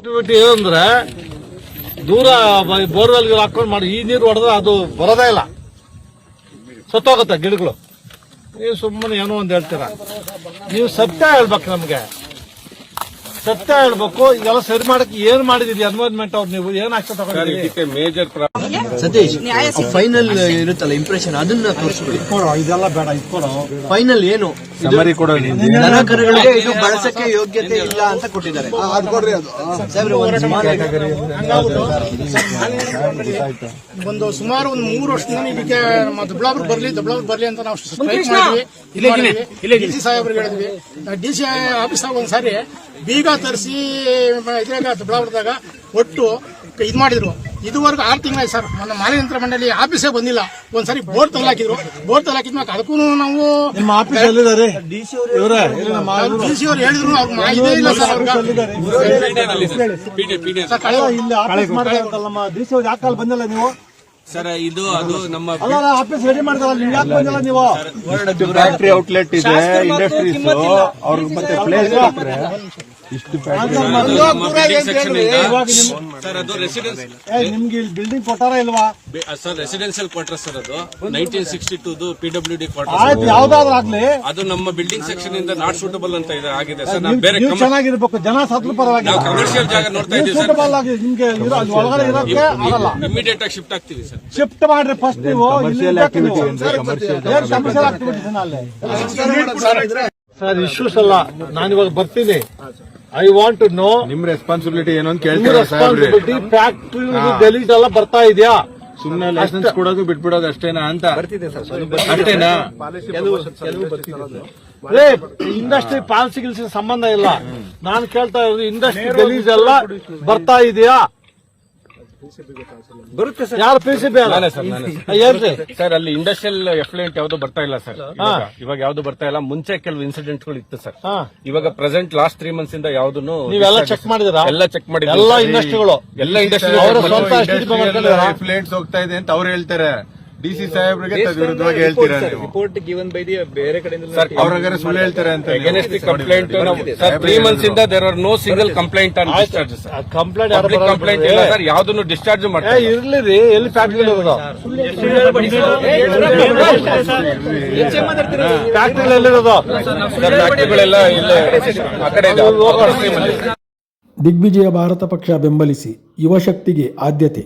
Activity ಏನಂದ್ರೆ, ದೂರ borewell ಹಾಕೊಂಡು ಮಾಡಿ, ಈ ನೀರು ಹೊಡೆದ್ರೆ ಅದು ಬರೋದೇ ಇಲ್ಲ. ಸತ್ತೋಗುತ್ತೆ ಗಿಡಗಳು. ನೀವು ಸುಮ್ಮನೆ ಏನೋ ಒಂದು ಹೇಳ್ತೀರ. ನೀವು ಸತ್ಯ ಹೇಳ್ಬೇಕು ನಮ್ಗೆ. ಸತ್ಯ ಹೇಳ್ಬೇಕು ಇದೆಲ್ಲ ಸರಿ ಮಾಡಕ್ಕೆ ಏನ್ ಮಾಡಿದೀರಿ? ಎನ್ವೈರ್ಮೆಂಟ್ ಅವ್ರು ನೀವು ಏನ್ ಆಕ್ಷನ್ ತಗೊಂಡಿದ್ದೀರಿ? ಮೇಜರ್ ಸತೀಶ್ ಫೈನಲ್ ಇರುತ್ತಲ್ಲ ಇಂಪ್ರೆಷನ್ ಅದನ್ನ ತೋರಿಸ್ಬಿಡಿ. ಇದೆಲ್ಲ ಬೇಡ ಇಟ್ಕೊಡೋ. ಫೈನಲ್ ಏನು? ಸಮರಿ ಕೊಡೋದು ದನ ಇದು ಬಳಸಕ್ಕೆ ಯೋಗ್ಯತೆ ಇಲ್ಲ ಅಂತ ಕೊಟ್ಟಿದ್ದಾರೆ. ಒಂದು ಸುಮಾರು ಒಂದು ಸುಮಾರು ಒಂದು ಮೂರು ವರ್ಷದಿಂದ ಇದಕ್ಕೆ ದೊಡ್ಡಾಬ್ರು ಬರ್ಲಿ ದೊಡ್ಡಾಬ್ರು ಬರ್ಲಿ ಅಂತ ನಾವು ಸ್ಟ್ರೈಕ್ ಮಾಡಿದ್ವಿ. ಡಿ ಸಿ ಸಾಹೇಬ್ರಿಗೆ ಹೇಳಿದ್ವಿ. ಡಿ ಸಿ ಆಫೀಸ್ ಒಂದ್ಸಾರಿ ಬೀಗ ತರಿಸಿ ಇದ್ರಾಗ ದೊಡ್ಡಾವರದಾಗ ಒಟ್ಟು ಇದು ಮಾಡಿದ್ರು. ಇದುವರೆಗೂ ಆರು ತಿಂಗಳಾಯ್ತು ಸರ್. ನನ್ನ ಮಾಲಿನ್ಯಂತ್ರ ಮಂಡಳಿ ಆಫೀಸೇ ಬಂದಿಲ್ಲ. ಒಂದ್ಸರಿ ಬೋರ್ಡ್ ತಗೊಳಕಿದ್ರು ಬೋರ್ಡ್ ತಗೊಳಕಿದ್ಮೇಲೆ ಅದಕ್ಕೂ ನಾವು ನಿಮ್ಮ ಆಫೀಸ್ ಎಲ್ಲಿದ್ದಾರೆ? ಇವರೇ? ಇಲ್ಲಿ ನಮ್ಮ ಡಿ ಸಿ ಅವ್ರು ಹೇಳಿದ್ರು. ಅವ್ರು ಮಾಹಿತಿ ಇಲ್ಲ ಸರ್ ಅವ್ರಿಗೆ. ಯಾಕೆ ಬಂದಿಲ್ಲ ನೀವು? ಸರ್ ಇದು ಅದು ನಮ್ಮ ಆಫೀಸ್ ರೆಡಿ ಮಾಡ್ತಾರಲ್ಲ ನೀವು ಯಾಕೆ ಬಂದಿಲ್ಲ ನೀವು? ಫ್ಯಾಕ್ಟ್ರಿ ಔಟ್ಲೆಟ್ ಇದೆ ಇಂಡಸ್ಟ್ರೀಸ್ ಅವ್ರಿಗೆ ಮತ್ತೆ ಪ್ಲೇಸ್ ಇಷ್ಟು ಸರ್ ಅದು ರೆಸಿಡೆನ್ಸ್ ನಿಮ್ಗೆ ಇಲ್ಲಿ ಬಿಲ್ಡಿಂಗ್ ಕೊಟ್ಟಾರ ಇಲ್ವಾ? ಸರ್ ರೆಸಿಡೆನ್ಸಿಯಲ್ ಕ್ವಾರ್ಟರ್ಸ್ ಸರ್ ಅದು. Nineteen sixty two P W D ಯಾವ್ದಾದ್ರು ಆಗ್ಲಿ. ಅದು ನಮ್ಮ ಬಿಲ್ಡಿಂಗ್ ಸೆಕ್ಷನ್ ಇಂದ ನಾಟ್ ಸೂಟಬಲ್ ಅಂತ ಇದೆ ಆಗಿದೆ. ಸರ್ ನಾವು ಬೇರೆ ಚೆನ್ನಾಗಿರ್ಬೇಕು ಜನ ಸತ್ಲು ಪರವಾಗಿ. ನಾವು ಕಮರ್ಷಿಯಲ್ ಜಾಗ ನೋಡ್ತಾ ಇದ್ದೀವಿ ಸರ್ ನಿಮ್ಗೆ ಅಲ್ಲಿ ಒಳಗಡೆ ಆಗಲ್ಲ. ಇಮಿಡಿಯೇಟ್ ಆಗಿ ಶಿಫ್ಟ್ ಆಗ್ತೀವಿ ಸರ್ ಶಿಫ್ಟ್ ಮಾಡ್ರಿ ಫಸ್ಟ್ ನೀವು ಕಮರ್ಷಿಯಲ್ ಆಕ್ಟಿವಿಟೀಸ್ ಅಲ್ಲಿ ಸರ್ ಇಶ್ಯೂಸ್ ಅಲ್ಲ. ನಾನು ಇವಾಗ ಬರ್ತೀನಿ. ಐ ವಾಂಟ್ ಟು ನೋ ನಿಮ್ ರೆಸ್ಪಾನ್ಸಿಬಿಲಿಟಿ ಏನು ಅಂತ ರೆಸ್ಪಾನ್ಸಿಬಿಲಿಟಿ ಫ್ಯಾಕ್ಟ್ರಿ ಡೆಲೀಟ್ ಎಲ್ಲ ಬರ್ತಾ ಇದೆಯಾ? ಸುಮ್ನೆ ಲೈಸೆನ್ಸ್ ಕೊಡೋದು ಬಿಟ್ಬಿಡೋದು ಅಷ್ಟೇನಾ ಅಂತ? ಅಷ್ಟೇನಾ? ಇಂಡಸ್ಟ್ರಿ ಪಾಲಿಸಿ ಗಿಲ್ಸಿ ಸಂಬಂಧ ಇಲ್ಲ. ನಾನು ಕೇಳ್ತಾ ಇರೋದು ಇಂಡಸ್ಟ್ರಿ ಡೆಲೀಸ್ ಎಲ್ಲ ಬರ್ತಾ ಇದೆಯಾ? ಬರುತ್ತೆ ಸರ್. ಯಾರು ಪಿ ಸಿ ಬಿ ನಾನೇ ಸರ್, ನಾನೇ ಏನ್ರಿ ಸರ್ ಅಲ್ಲಿ ಇಂಡಸ್ಟ್ರಿಯಲ್ ಎಫ್ಲೆಂಟ್ ಯಾವ್ದು ಬರ್ತಾ ಇಲ್ಲ ಸರ್. ಇವಾಗ. ಇವಾಗ ಯಾವ್ದು ಬರ್ತಾ ಇಲ್ಲ. ಮುಂಚೆ ಕೆಲವು ಇನ್ಸಿಡೆಂಟ್ಗಳು ಇತ್ತು ಸರ್. ಹಾ. ಇವಾಗ ಪ್ರೆಸೆಂಟ್ ಲಾಸ್ಟ್ ತ್ರೀ ಮಂತ್ಸ್ ಇಂದ ಯಾವ್ದನ್ನು ನೀವೆಲ್ಲ ಚೆಕ್ ಮಾಡಿದ್ರ ಎಲ್ಲ ಚೆಕ್ ಮಾಡಿ ಎಲ್ಲ ಇಂಡಸ್ಟ್ರಿಗಳು ಎಲ್ಲ ಇಂಡಸ್ಟ್ರಿ ಅವರ ಸ್ವಂತ STP ಮಾಡ್ಕೊಂಡಿದಾರಾ? ಫ್ಲೇಟ್ಸ್ ಹೋಗ್ತಾ ಇದೆ ಅಂತ ಅವ್ರು ಹೇಳ್ತಾರೆ. ಡಿ ಸಿ ಸಾಹೇಬ್ರಿಗೆ ವಿರುದ್ಧವಾಗಿ ಹೇಳ್ತೀರಾ ನೀವು? ರಿಪೋರ್ಟ್ ಗಿವನ್ ಬೈ ದಿ ಬೇರೆ ಕಡೆಯಿಂದ ಸರ್ ಅವ್ರಾಗಾರೆ ಸುಳ್ಳು ಹೇಳ್ತಾರೆ ಅಂತ ನೀವು. The complaint sir three months ಇಂದ there are no single complaint on discharge sir complaint public complaint ಇಲ್ಲ ಸರ್ ಯಾವುದನ್ನು ಡಿಸ್ಚಾರ್ಜ್ ಮಾಡ್ತಾರೆ ಇರ್ಲಿ ರೀ ಎಲ್ಲಿ ಫ್ಯಾಕ್ಟ್ರಿ ಇರೋದು ಫ್ಯಾಕ್ಟ್ರಿ ಎಲ್ಲಿರೋದು? ಸರ್ ಫ್ಯಾಕ್ಟ್ರಿಗಳೆಲ್ಲ ಇಲ್ಲ ಆ ಕಡೆ ಇದೆ. ದಿಗ್ವಿಜಯ ಭಾರತ ಪಕ್ಷ ಬೆಂಬಲಿಸಿ ಯುವಶಕ್ತಿಗೆ ಆದ್ಯತೆ.